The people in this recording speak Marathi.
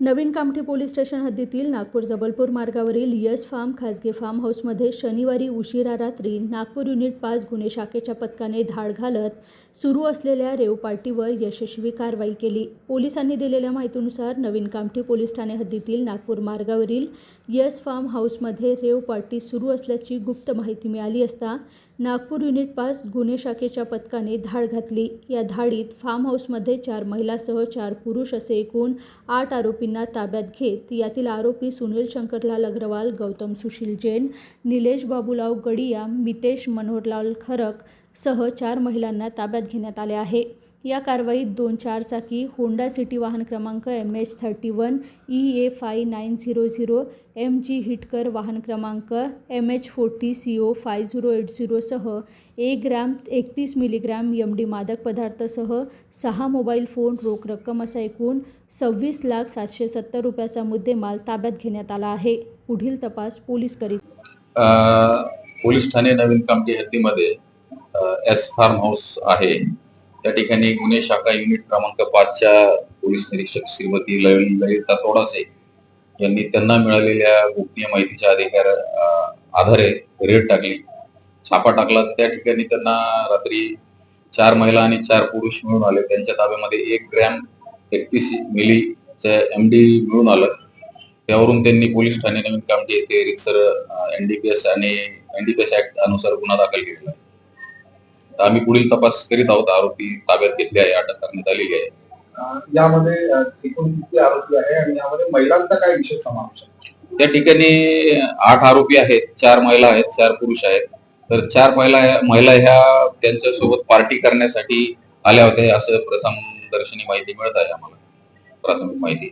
नवीन कामठी पोलीस स्टेशन हद्दीतील नागपूर जबलपूर मार्गावरील यस फार्म खासगी फार्म हाऊसमध्ये शनिवारी उशिरा रात्री नागपूर युनिट पाच गुन्हे शाखेच्या पथकाने धाड घालत सुरू असलेल्या रेव पार्टीवर यशस्वी कारवाई केली. पोलिसांनी दिलेल्या माहितीनुसार नवीन कामठी पोलीस ठाणे हद्दीतील नागपूर मार्गावरील यस फार्म हाऊसमध्ये रेव पार्टी सुरू असल्याची गुप्त माहिती मिळाली असता नागपूर युनिट पाच गुन्हे शाखेच्या पथकाने धाड घातली. या धाडीत फार्म हाऊसमध्ये चार महिलासह चार पुरुष असे एकूण आठ आरोपी आरोपींना ताब्यात घेत यातील आरोपी सुनील शंकरलाल अग्रवाल गौतम सुशील जैन निलेश बाबूराव गडिया मितेश मनोहरलाल खरक सह चार महिलांना ताब्यात घेण्यात आले आहे. या कारवाईत दोन चारचाकी होंडा सिटी वाहन क्रमांक M H thirty one E A five nine zero zero M G हिटकर वाहन क्रमांक M H forty C O five zero eight झिरोसह एक ग्रॅम एकतीस मिलीग्रॅम एम डी मादक पदार्थासह सहा मोबाईल फोन रोख रक्कम असा एकूण सव्वीस लाख सातशे सत्तर रुपयाचा मुद्देमाल ताब्यात घेण्यात आला आहे. पुढील तपास पोलीस करीत पोलीस ठाणे नवीन कामठी हद्दीमध्ये एस फार्म हाऊस आहे. त्या ठिकाणी गुन्हे शाखा युनिट क्रमांक पाचच्या पोलीस निरीक्षक श्रीमती ललित ललिता तोडासे यांनी त्यांना मिळालेल्या गोपनीय माहितीच्या अधिकार आधारे रेड टाकली. छापा टाकला. त्या ठिकाणी त्यांना रात्री चार महिला आणि चार पुरुष मिळून आले. त्यांच्या ताब्यामध्ये एक ग्रॅम एकतीस मिली एम डी मिळून आलं. त्यावरून त्यांनी पोलीस ठाणे नवीन कामठी येथे रिक्सर एनडीपीएस आणि एनडीपीएस ऍक्ट अनुसार गुन्हा दाखल केलेला तर आम्ही पुढील तपास करीत आहोत. आरोपी ताब्यात घेतले आहे. अटक करण्यात आलेली आहे. यामध्ये एकूण किती आरोपी आहे आणि यामध्ये महिलांचा काय विषय समावेश आहे? त्या ठिकाणी आठ आरोपी आहेत. चार महिला आहेत चार पुरुष आहेत. तर चार महिला महिला ह्या त्यांच्यासोबत पार्टी करण्यासाठी आल्या होत्या. असं प्रथम दर्शनी माहिती मिळत आहे आम्हाला. प्राथमिक माहिती.